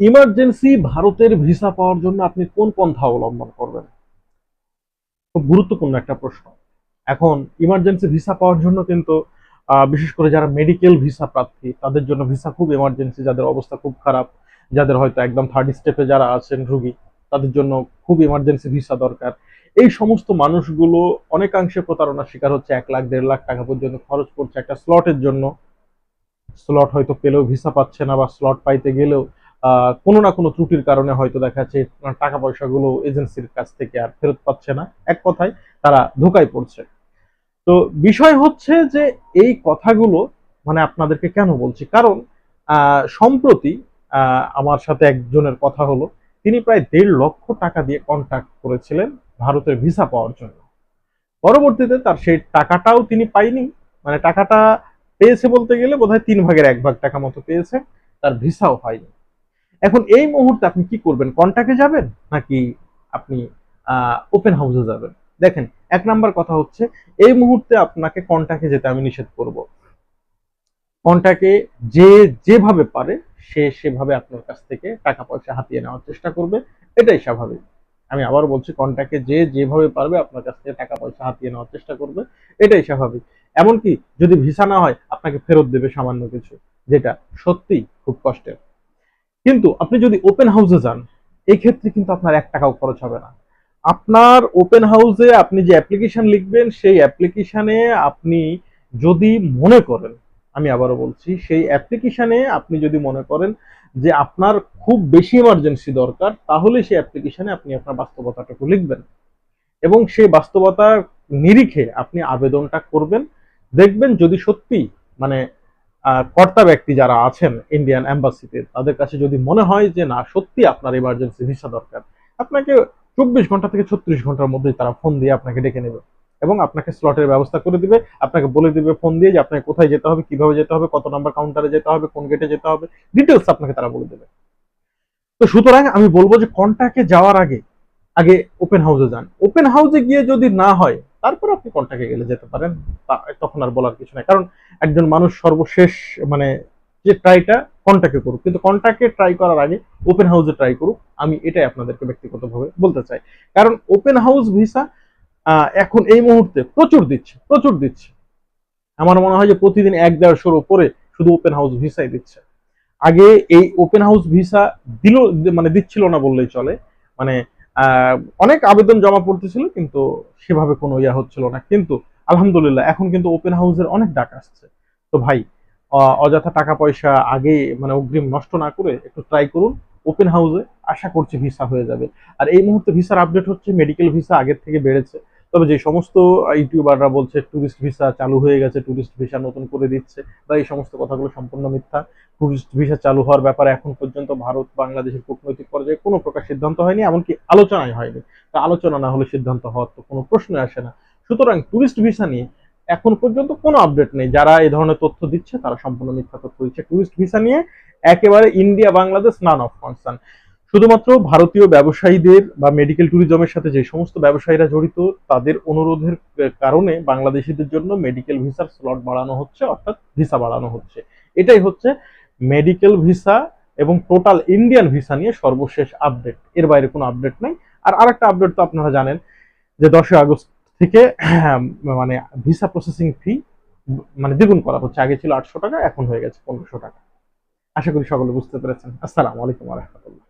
Emergency ভারতের visa পাওয়ার জন্য আপনি কোন পন্থা অবলম্বন করবেন? খুব গুরুত্বপূর্ণ একটা প্রশ্ন। এখন ইমার্জেন্সি ভিসা পাওয়ার জন্য কিন্তু বিশেষ করে যারা মেডিকেল ভিসা প্রার্থী, তাদের জন্য ভিসা খুব ইমার্জেন্সি, যাদের অবস্থা খুব খারাপ, যাদের হয়তো একদম থার্ড স্টেপে যারা আছেন রুগী, তাদের জন্য খুব ইমার্জেন্সি ভিসা দরকার। এই সমস্ত মানুষগুলো অনেকাংশে প্রতারণার শিকার হচ্ছে এক লাখ, দেড় লাখ টাকা পর্যন্ত খরচ করছে একটা স্লটের জন্য। স্লট হয়তো পেলেও ভিসা পাচ্ছে না বা স্লট পাইতে গেলেও কোনো না কোনো ত্রুটির কারণে হয়তো দেখা যাচ্ছে টাকা পয়সাগুলো এজেন্সির কাছ থেকে আর ফেরত পাচ্ছে না। এক কথায় তারা ধোকায় পড়ছে। তো বিষয় হচ্ছে যে এই কথাগুলো মানে আপনাদেরকে কেন বলছি? কারণ সম্প্রতি আমার সাথে একজনের কথা হলো। তিনি প্রায় দেড় লক্ষ টাকা দিয়ে কন্ট্যাক্ট করেছিলেন ভারতের ভিসা পাওয়ার জন্য। পরবর্তীতে তার সেই টাকাটাও তিনি পাইনি মানে টাকাটা পেয়েছে বলতে গেলে বোধহয় তিন ভাগের এক ভাগ টাকা মতো পেয়েছে। তার ভিসাও হয়নি। এখন এই মুহূর্তে আপনি কি করবেন? কন্ট্যাক্টে যাবেন নাকি আপনি ওপেন হাউসে যাবেন? দেখেন, এক নাম্বার কথা হচ্ছে, এই মুহূর্তে আপনাকে কন্ট্যাক্টে যেতে আমি নিষেধ করব। কন্ট্যাক্টে যে যেভাবে পারে, সে সেভাবে আপনার কাছ থেকে টাকা পয়সা হাতিয়ে নেওয়ার চেষ্টা করবে। এটাই স্বাভাবিক। আমি আবার বলছি কন্ট্যাক্টে যে যেভাবে পারবে, আপনার কাছ থেকে টাকা পয়সা হাতিয়ে নেওয়ার চেষ্টা করবে। এটাই স্বাভাবিক। এমনকি যদি ভিসা না হয়, আপনাকে ফেরত দেবে সামান্য কিছু, যেটা সত্যিই খুব কষ্টের। কিন্তু আপনি যদি ওপেন হাউসে যান এই ক্ষেত্রে কিন্তু আপনার এক টাকাও খরচ হবে না। আপনার ওপেন হাউসে আপনি যে অ্যাপ্লিকেশন লিখবেন, সেই অ্যাপ্লিকেশনে আপনি যদি মনে করেন, আমি আবারও বলছি, সেই অ্যাপ্লিকেশনে আপনি যদি মনে করেন যে আপনার খুব বেশি ইমার্জেন্সি দরকার, তাহলে সেই অ্যাপ্লিকেশনে আপনি আপনার বাস্তবতাটুকু লিখবেন। এবং সেই বাস্তবতার নিরিখে আপনি আবেদনটা করবেন। দেখবেন যদি সত্যি মানে কর্তা ব্যক্তি যারা আছেন ইন্ডিয়ান এম্বাসিতে তাদের কাছে যদি মনে হয় যে, না সত্যি আপনার ইমার্জেন্সি ভিসা দরকার, আপনাকে চব্বিশ ঘণ্টা থেকে ছত্রিশ ঘণ্টার মধ্যেই তারা ফোন দিয়ে আপনাকে ডেকে নেবে এবং আপনাকে স্লটের ব্যবস্থা করে দিবে। আপনাকে বলে দিবে ফোন দিয়ে যে, আপনাকে কোথায় যেতে হবে, কীভাবে যেতে হবে, কত নাম্বার কাউন্টারে যেতে হবে, কোন গেটে যেতে হবে? ডিটেলস আপনাকে তারা বলে দেবে। তো সুতরাং আমি বলব যে কন্ট্যাক্টে যাওয়ার আগে আগে ওপেন হাউসে যান। ওপেন হাউসে গিয়ে যদি না হয়, তারপর আপনি কন্ট্যাক্টে গেলে যেতে পারেন তখন আর বলার কিছু নাই। কারণ একজন মানুষ সর্বশেষ মানে যে ট্রাইটা কন্ট্যাক্টে করুক। কিন্তু কন্ট্যাক্টে ট্রাই করার আগে ওপেন হাউসে ট্রাই করুক। আমি এটাই আপনাদেরকে ব্যক্তিগতভাবে বলতে চাই। কারণ ওপেন হাউস ভিসা এখন এই মুহূর্তে প্রচুর দিচ্ছে প্রচুর দিচ্ছে। আমার মনে হয় যে প্রতিদিন এক দেড়শোর উপরে শুধু ওপেন হাউস ভিসাই দিচ্ছে। আগে এই ওপেন হাউস ভিসা দিল মানে দিচ্ছিল না বললেই চলে। মানে অনেক আবেদন জমা পড়তেছিল, কিন্তু সেভাবে কোনো ইয়া হচ্ছিল না। কিন্তু আলহামদুলিল্লাহ, এখন কিন্তু ওপেন হাউসের অনেক ডাক আসছে। তো ভাই অযথা টাকা পয়সা আগে মানে অগ্রিম নষ্ট না করে একটু ট্রাই করুন ওপেন হাউসে আশা করছি ভিসা হয়ে যাবে। আর এই মুহূর্তে ভিসার আপডেট হচ্ছে মেডিকেল ভিসা আগের থেকে বেড়েছে। তবে যে সমস্ত ইউটিউবাররা বলছে ট্যুরিস্ট ভিসা চালু হয়ে গেছে ট্যুরিস্ট ভিসা নতুন করে দিচ্ছে, বা এই সমস্ত কথাগুলো সম্পূর্ণ মিথ্যা। ট্যুরিস্ট ভিসা চালু হওয়ার ব্যাপারে এখন পর্যন্ত ভারত, বাংলাদেশের কূটনৈতিক পর্যায়ে কোনো প্রকার সিদ্ধান্ত হয়নি, এমনকি আলোচনাই হয়নি। তা আলোচনা না হলে সিদ্ধান্ত হওয়ার তো কোনো প্রশ্নই আসে না। সুতরাং ট্যুরিস্ট ভিসা নিয়ে এখন পর্যন্ত কোনো আপডেট নেই। যারা এই ধরনের তথ্য দিচ্ছে, তারা সম্পূর্ণ মিথ্যা তথ্য দিচ্ছে। ট্যুরিস্ট ভিসা নিয়ে একেবারে India Bangladesh none of concern শুধুমাত্র ভারতীয় ব্যবসায়ীদের বা মেডিকেল ট্যুরিজমের সাথে যে সমস্ত ব্যবসায়ীরা জড়িত, তাদের অনুরোধের কারণে বাংলাদেশিদের জন্য মেডিকেল ভিসার স্লট বাড়ানো হচ্ছে, অর্থাৎ ভিসা বাড়ানো হচ্ছে। এটাই হচ্ছে মেডিকেল ভিসা এবং টোটাল ইন্ডিয়ান ভিসা নিয়ে সর্বশেষ আপডেট এর বাইরে কোনো আপডেট নাই। আর আরেকটা আপডেট তো আপনারা জানেন, যে দশই আগস্ট থেকে মানে ভিসা প্রসেসিং ফি মানে দ্বিগুণ করা হচ্ছে। আগে ছিল আটশো টাকা, এখন হয়ে গেছে পনেরোশো টাকা। আশা করি সকলে বুঝতে পেরেছেন। আসসালামু আলাইকুম রহমতুল্লাহ।